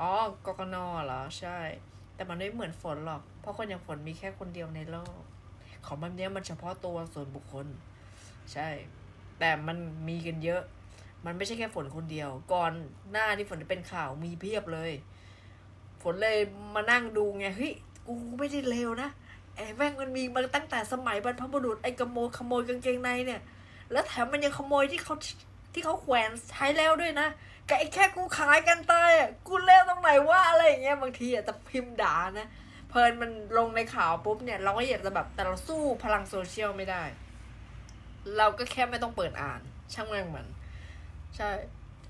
อ๋อกกนเหรอ ใช่ แต่มันไม่เหมือนฝนหรอก เพราะคนอย่างฝนมีแค่คนเดียวในโลก ของแบบนี้มันเฉพาะตัวส่วนบุคคล ใช่ แต่มันมีกันเยอะ มันไม่ใช่แค่ฝนคนเดียว ก่อนหน้าที่ฝนจะเป็นข่าวมีเพียบเลย ฝนเลยมานั่งดูไงเฮ้ยกูไม่ได้เลวนะไอ้แม่งมันมีมาตั้งแต่สมัยบรรพบุรุษไอ้ขโมยขโมยกางเกงในเนี่ย แล้วแถมมันยังขโมยที่เขา ที่เขาแขวนใช้แล้วด้วยนะกับไอ้แค่กูขายกันตายอะกูเล่วตรงไหนว่าอะไรอย่างเงี้ยบางทีอะจะพิมพ์ด่านะ เพลินมันลงในข่าวปุ๊บเนี่ย เราก็อยากจะแบบแต่เราสู้พลังโซเชียลไม่ได้ เราก็แค่ไม่ต้องเปิดอ่าน ช่างแม่งมัน ใช่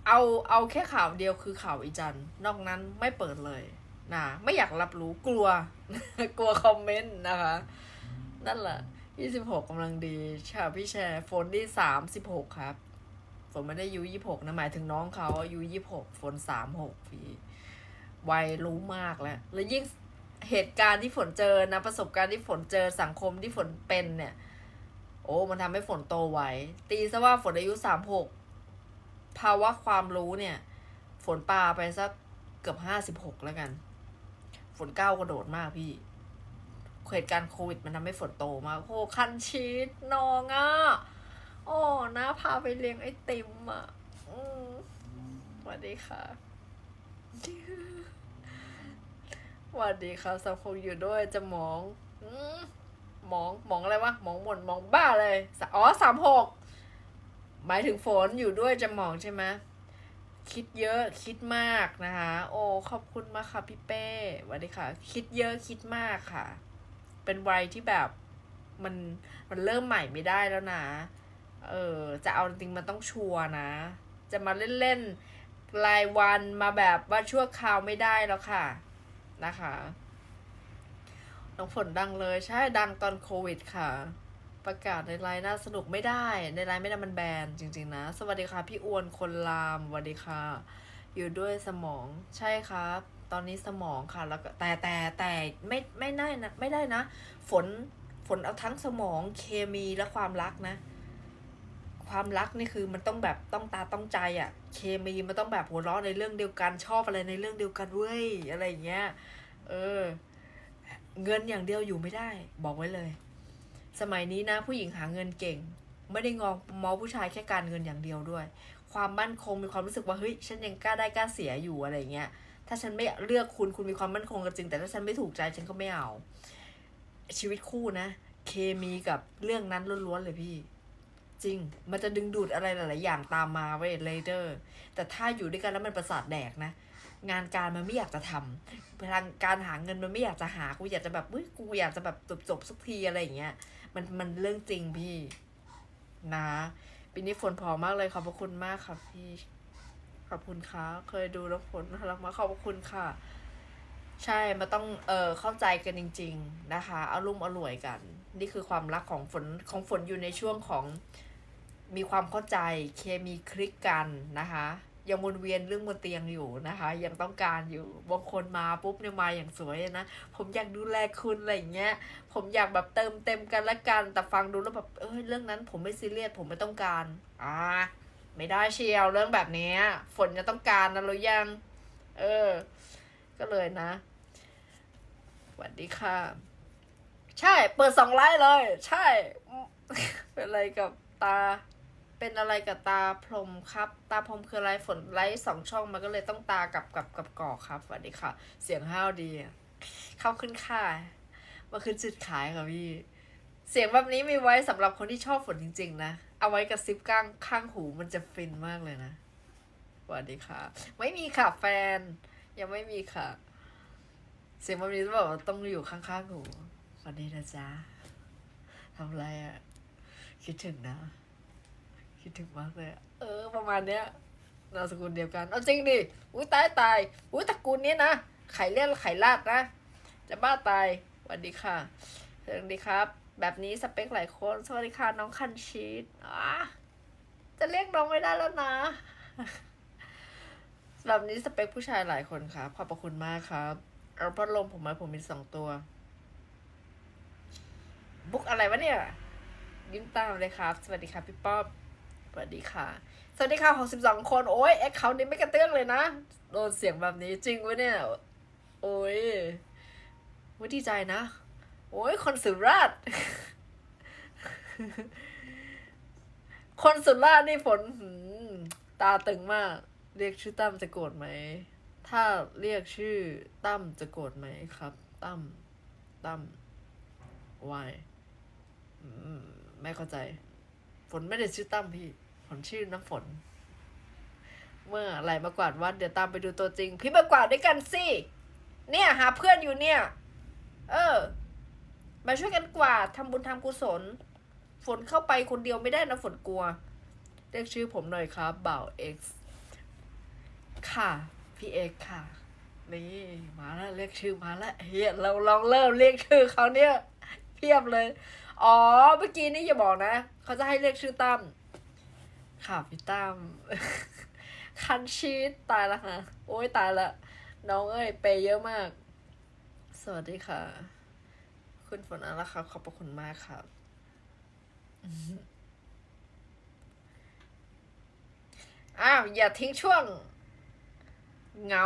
เอาเอาแค่ข่าวเดียวคือข่าวอีจันนอกนั้นไม่เปิดเลยนะไม่อยากรับรู้กลัว กลัวคอมเมนต์นะคะ นั่นแหละยี่สิบหกกำลังดีชาพี่แชร์ฝนที่สามสิบหกครับ ฝนไม่ได้อายุยี่หกนะหมายถึงน้องเขาอายุยี่หกฝนสามหกพี่วัยรู้มากแล้ว แล้วยิ่งเหตุการณ์ที่ฝนเจอนะประสบการณ์ที่ฝนเจอสังคมที่ฝนเป็นเนี่ย โอ้มันทำให้ฝนโตไวตีซะว่าฝนอายุสามหกภาวะความรู้เนี่ย ฝนปาไปสักเกือบห้าสิบหกแล้วกัน ฝนก้าวกระโดดมากพี่เหตุการณ์โควิดมันทำให้ฝนโตมากโอ้คันชีสน้องอะ อ้นะพาไปเลี้ยงไอติมอะสวัสดีค่ะสวัสดีค่ะสังคมอยู่ด้วยจะมองอมองมองอะไรวะมองหมดมองบ้าเลยอ๋อสามหกหมายถึงฝนอยู่ด้วยจะมองใช่ไหมคิดเยอะคิดมากนะคะ โอ้ขอบคุณมากค่ะพี่เป้สวัสดีค่ะ คิดเยอะคิดมากค่ะ เป็นวัยที่แบบมันมันเริ่มใหม่ไม่ได้แล้วนะ เออจะเอาจริงมันต้องชัวร์นะ จะมาเล่นๆรายวันมาแบบว่าชั่วคราวไม่ได้แล้วค่ะนะคะน้องฝนดังเลยใช่ดังตอนโควิดค่ะ ประกาศในไลน์น่าสนุกไม่ได้ในไลน์ไม่ได้มันแบนจริง ๆ นะ สวัสดีค่ะพี่อวนคนลามสวัสดีค่ะ อยู่ด้วยสมองใช่ครับ ตอนนี้สมองค่ะแล้วก็แต่แต่แต่ไม่ไม่ได้นะไม่ได้นะ ฝนฝนเอาทั้งสมองเคมีและความรักนะ ความรักนี่คือมันต้องแบบต้องตาต้องใจอะ่ะ เคมีมันต้องแบบหัวเราะในเรื่องเดียวกันชอบอะไรในเรื่องเดียวกันเว้ยอะไรอย่างเงี้ย เออ เงินอย่างเดียวอยู่ไม่ได้ บอกไว้เลย สมัยนี้นะ ผู้หญิงหาเงินเก่ง ไม่ได้งองมองผู้ชายแค่การเงินอย่างเดียวด้วย ความมั่นคงมีความรู้สึกว่าเฮ้ยฉันยังกล้าได้กล้าเสียอยู่อะไรอย่างเงี้ยถ้าฉันไม่เลือกคุณคุณมีความมั่นคงก็จริง แต่ถ้าฉันไม่ถูกใจฉันก็ไม่เอา ชีวิตคู่นะ เคมีกับเรื่องนั้นล้วนๆเลยพี่ จริง มันจะดึงดูดอะไรหลายๆอย่างตามมาเว้ยเลเดอร์ แต่ถ้าอยู่ด้วยกันแล้วมันประสาทแดกนะ งานการมันไม่อยากจะทำพลังการหาเงินมันไม่อยากจะหา กูอยากจะแบบเฮ้ยกูอยากจะแบบจบจบสักทีอะไรอย่างเงี้ย มันมันเรื่องจริงพี่ นะปีนี้ฝนพอมากเลยขอบพระคุณมากค่ะพี่ ขอบคุณค่ะ เคยดูแล้วฝนน่ารักมากขอบคุณค่ะ ใช่มันต้องเออเข้าใจกันจริง ๆ นะคะ เอารุ่มอร่วยกัน นี่คือความรักของฝนของฝนอยู่ในช่วงของ มีความเข้าใจเคมีคลิกกันนะคะยังวนเวียนเรื่องบนเตียงอยู่นะคะ ยังต้องการอยู่บางคนมาปุ๊บเนี่ยมาอย่างสวยนะ ผมอยากดูแลคุณอะไรอย่างเงี้ย ผมอยากแบบเติมเต็มกันละกัน แต่ฟังดูแล้วแบบเอ้ยเรื่องนั้นผมไม่ซีเรียสผมไม่ต้องการอ่าไม่ได้เชียวเรื่องแบบนี้ฝนจะต้องการนะหรือยัง เออ ก็เลยนะสวัสดีค่ะ ใช่ เปิดสองไลน์เลย ใช่ เป็นอะไรกับตา เป็นอะไรกับตาพรมครับ ตาพรมคืออะไรฝนไลท์สองช่องมันก็เลยต้องตากับกับกับกอกครับสวัสดีค่ะ เสียงห้าวดี เข้าขึ้นค่ามาขึ้นจุดขายค่ะพี่ เสียงแบบนี้มีไว้สำหรับคนที่ชอบฝนจริง ๆ นะ เอาไว้กับซิปก้างข้างหูมันจะฟินมากเลยนะสวัสดีค่ะ ไม่มีค่ะแฟน ยังไม่มีค่ะ เสียงแบบนี้ต้องบอกว่าต้องอยู่ข้างๆหูสวัสดีนะจ๊ะทำไรอะคิดถึงนะ คิดถึงมากเลย เออ ประมาณเนี้ยนามสกุลเดียวกัน เอาจริงดิ อุ้ยตายตาย อุ้ยตระกูลนี้นะ ไข่เลี่ยนไข่ลาดนะ จะบ้าตายสวัสดีค่ะสวัสดีครับ แบบนี้สเปคหลายคน สวัสดีค่ะน้องคันชีสอะจะเรียกน้องไม่ได้แล้วนะ แบบนี้สเปคผู้ชายหลายคนครับ ขอบพระคุณมากครับ เอาพัดลมผมมาผมมีสองตัว บุ๊กอะไรวะเนี่ยยิ้มตามเลยครับ สวัสดีครับพี่ป๊อบ สวัสดีค่ะ สวัสดีค่ะหกสิบสองคน โอ้ยแอคเคาท์นี้ไม่กระเตื้องเลยนะ โดนเสียงแบบนี้จริงวะเนี่ย โอ้ยว่าดีใจนะ โอ้ยคนสุราษฎร์คนสุราษฎร์นี่ฝนตาตึงมาก เรียกชื่อตั้มจะโกรธไหม ถ้าเรียกชื่อตั้มจะโกรธไหมครับ ตั้มตั้ม why ไม่เข้าใจ ฝนไม่ได้ชื่อตั้มพี่ฝนชื่อน้ำฝน เมื่อไหลมากวาดวัดเดี๋ยวตามไปดูตัวจริง พี่มากวาดด้วยกันสิเนี่ยหาเพื่อนอยู่เนี่ย เออ มาช่วยกันกวาดทำบุญทำกุศล ฝนเข้าไปคนเดียวไม่ได้นะฝนกลัว เรียกชื่อผมหน่อยครับบ่าวเอ็กซ์ค่ะพี่เอ็กซ์ค่ะ นี่ มาแล้วเรียกชื่อมาแล้วเฮียเราลองเริ่มเรียกชื่อเขาเนี่ย เพียบเลย อ๋อ เมื่อกี้นี่อย่าบอกนะ เขาจะให้เรียกชื่อตั้มค่ะพี่ตั้มคันชีตตายล้วค่ะ โอ้ยตายละ น้องเอ้ยเปย์เยอะมาก สวัสดีค่ะ คุณฝนอาละครับขอบพระคุณมากครับอ้าว อย่าทิ้งช่วงเหงา